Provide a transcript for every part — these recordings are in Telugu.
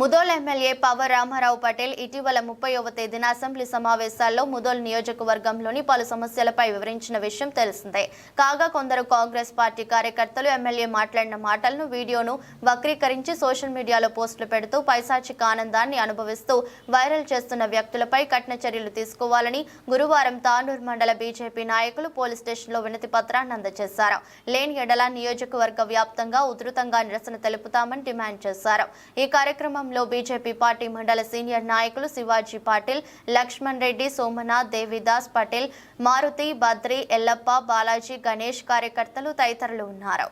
ముదోల్ ఎమ్మెల్యే పవర్ రామారావు పటేల్ ఇటీవల ముప్పైవ తేదీన అసెంబ్లీ సమావేశాల్లో ముదోల్ నియోజకవర్గంలోని పలు సమస్యలపై వివరించిన విషయం తెలిసిందే. కాగా కొందరు కాంగ్రెస్ పార్టీ కార్యకర్తలు ఎమ్మెల్యే మాట్లాడిన మాటలను వీడియోను వక్రీకరించి సోషల్ మీడియాలో పోస్టులు పెడుతూ పైశాచిక ఆనందాన్ని అనుభవిస్తూ వైరల్ చేస్తున్న వ్యక్తులపై కఠిన చర్యలు తీసుకోవాలని గురువారం తాండూరు మండల బీజేపీ నాయకులు పోలీస్ స్టేషన్లో వినతి పత్రాన్ని అందజేశారు. లేని ఎడల నియోజకవర్గ వ్యాప్తంగా ఉధృతంగా నిరసన తెలుపుతామని డిమాండ్ చేశారు. ఈ కార్యక్రమం కార్యక్రమంలో బీజేపీ పార్టీ మండల సీనియర్ నాయకులు శివాజీ పాటిల్ లక్ష్మణ్ రెడ్డి సోమనాథ్ దేవిదాస్ పటేల్ మారుతి బద్రి ఎల్లప్ప బాలాజీ గణేష్ కార్యకర్తలు తదితరులు ఉన్నారు.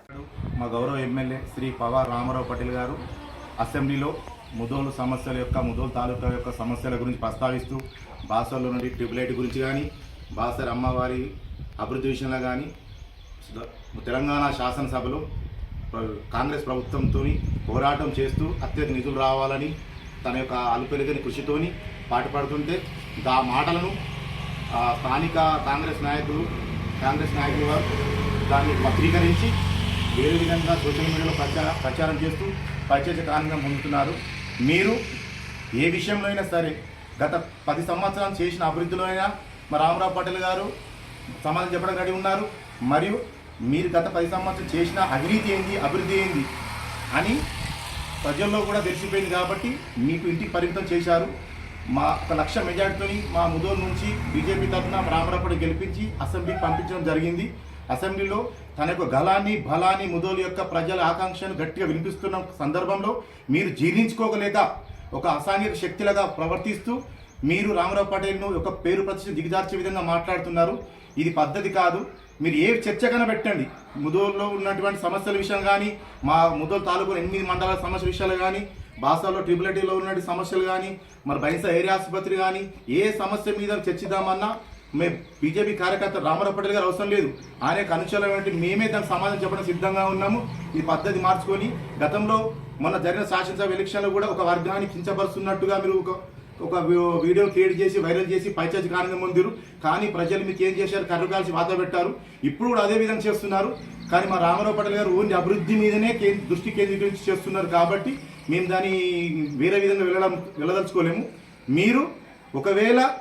మా గౌరవ ఎమ్మెల్యే శ్రీ పవార్ రామారావు పటేల్ గారు అసెంబ్లీలో ముదోలు సమస్యల యొక్క ముదోలు తాలూకా యొక్క సమస్యల గురించి ప్రస్తావిస్తూ బాసర్లో నుండి ట్రిపులైట్ గురించి కానీ బాసర్ అమ్మవారి అభివృద్ధి విషయంలో కానీ తెలంగాణ శాసనసభలో కాంగ్రెస్ ప్రభుత్వంతో పోరాటం చేస్తూ అత్యధిక నిధులు రావాలని తన యొక్క అలుపెరుగని కృషితోని పాటుపడుతుంటే దా మాటలను స్థానిక కాంగ్రెస్ నాయకులు కాంగ్రెస్ నాయకులు వారు దాన్ని వక్రీకరించి వేరే విధంగా సోషల్ మీడియాలో ప్రచార ప్రచారం చేస్తూ పరిచయ కారణంగా పొందుతున్నారు మీరు ఏ విషయంలో అయినా సరే గత పది సంవత్సరాలు చేసిన అభివృద్ధిలో అయినా మా రామరావు పటేల్ గారు సమాధానం చెప్పడం రెడీ ఉన్నారు. మరియు మీరు గత పది సంవత్సరం చేసిన అవినీతి ఏంది అభివృద్ధి ఏంది అని ప్రజల్లో కూడా తెలిసిపోయింది కాబట్టి మీకు ఇంటికి పరిమితం చేశారు. మా ఒక లక్ష మెజార్టీతోని మా ముదోరు నుంచి బీజేపీ తరఫున రామరాపడి గెలిపించి అసెంబ్లీకి పంపించడం జరిగింది. అసెంబ్లీలో తన యొక్క గలాన్ని బలాన్ని ముదోలు యొక్క ప్రజల ఆకాంక్షను గట్టిగా వినిపిస్తున్న సందర్భంలో మీరు జీర్ణించుకోగలేక ఒక అసాంఘిక శక్తులుగా ప్రవర్తిస్తూ మీరు రామరావు పటేల్ను ఒక పేరు ప్రతిష్ట దిగజార్చే విధంగా మాట్లాడుతున్నారు. ఇది పద్ధతి కాదు. మీరు ఏ చర్చకైనా పెట్టండి. ముదోల్లో ఉన్నటువంటి సమస్యల విషయం కానీ మా ముదోల్ తాలూకు ఎనిమిది మండలాల సమస్య విషయాలు కానీ బాసాలో ట్రిపులటీలో ఉన్నటువంటి సమస్యలు కానీ మరి బైన్సా ఏరియా ఆసుపత్రి కానీ ఏ సమస్య మీద చర్చిద్దామన్నా మేము బీజేపీ కార్యకర్త రామారావు పటేల్ గారు అవసరం లేదు. ఆయన యొక్క మేమే దానికి సమాధానం చెప్పడం సిద్ధంగా ఉన్నాము. ఈ పద్ధతి మార్చుకొని గతంలో మొన్న జరిగిన శాసనసభ ఎలక్షన్లో కూడా ఒక వర్గాన్ని కించపరుస్తున్నట్టుగా మీరు ఒక ఒక వీడియో క్రియేట్ చేసి వైరల్ చేసి పైచాచి కారణంగా పొందిరు కానీ ప్రజలు మీకు ఏం చేశారు? కర్ర కాల్చి వాత పెట్టారు. ఇప్పుడు కూడా అదే విధంగా చేస్తున్నారు. కానీ మా రామారావు పటేల్ గారు ఓన్లీ అభివృద్ధి మీదనే దృష్టి కేంద్రీకరించి చేస్తున్నారు కాబట్టి మేము దాన్ని వేరే విధంగా వెళ్ళడం వెళ్ళదలుచుకోలేము. మీరు ఒకవేళ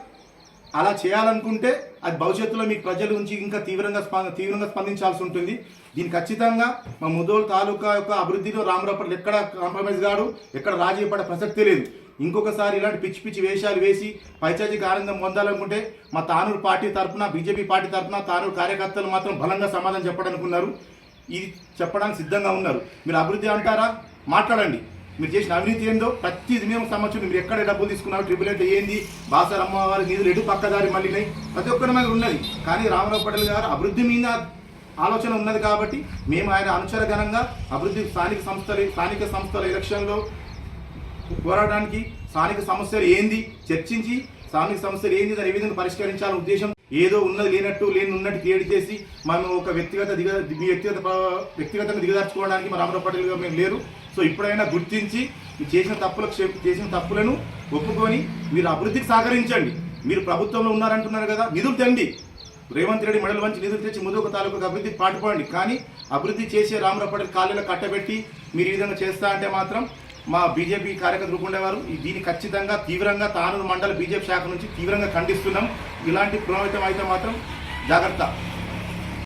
అలా చేయాలనుకుంటే అది భవిష్యత్తులో మీకు ప్రజల నుంచి ఇంకా తీవ్రంగా స్పంద తీవ్రంగా స్పందించాల్సి ఉంటుంది. దీని ఖచ్చితంగా మా ముదోల్ తాలూకా యొక్క అభివృద్ధిలో రామరావు ఎక్కడ కాంప్రమైజ్ కాడు ఎక్కడ రాజీ పడే ప్రసక్తి లేదు. ఇంకొకసారి ఇలాంటి పిచ్చి పిచ్చి వేషాలు వేసి పైచాచిక ఆనందం పొందాలనుకుంటే మా తానూరు పార్టీ తరఫున బీజేపీ పార్టీ తరఫున తానూరు కార్యకర్తలు మాత్రం బలంగా సమాధానం చెప్పడానుకున్నారు ఇది చెప్పడానికి సిద్ధంగా ఉన్నారు. మీరు అభివృద్ధి అంటారా? మాట్లాడండి. మీరు చేసిన అవినీతి ఏందో ప్రతి మేము సంవత్సరం మీరు ఎక్కడ డబ్బులు తీసుకున్నారు ట్రిపుల్ ఎయిట్ ఏంది? బాసర్ అమ్మవారి నిధులు ఎటు పక్కదారి మళ్ళీ ప్రతి ఒక్కరి మీద ఉన్నది. కానీ రామారావు పటేల్ గారు అభివృద్ధి మీద ఆలోచన ఉన్నది కాబట్టి మేము ఆయన అనుచరగణంగా అభివృద్ధి స్థానిక సంస్థలు స్థానిక సంస్థల ఎలక్షన్లో పోరాటానికి స్థానిక సమస్యలు ఏంది? చర్చించి స్థానిక సమస్యలు ఏంది? దాని ఏ విధంగా పరిష్కరించాలనే ఉద్దేశం ఏదో ఉన్నది లేనట్టు లేని ఉన్నట్టు క్రియేట్ చేసి మనం ఒక వ్యక్తిగత దిగ మీ వ్యక్తిగత వ్యక్తిగతంగా దిగదార్చుకోవడానికి మా రామరావు పటేల్ గారు మేము లేరు. సో ఇప్పుడైనా గుర్తించి మీరు చేసిన తప్పులకు చేసిన తప్పులను ఒప్పుకొని మీరు అభివృద్ధికి సహకరించండి. మీరు ప్రభుత్వంలో ఉన్నారంటున్నారు కదా నిధులు తెండి. రేవంత్ రెడ్డి మెడల్ వంచి నిధులు తెచ్చి ముదొక తాలూకు అభివృద్ధికి పాటుపడండి. కానీ అభివృద్ధి చేసే రామరావు పటేల్ కాళ్ళలో కట్టబెట్టి మీరు ఈ విధంగా చేస్తా అంటే మాత్రం మా బీజేపీ కార్యకర్తలు ఉండేవారు దీన్ని ఖచ్చితంగా తీవ్రంగా తానూరు మండల బీజేపీ శాఖ నుంచి తీవ్రంగా ఖండిస్తున్నాం. ఇలాంటి ప్రభావితం అయితే మాత్రం జాగ్రత్త.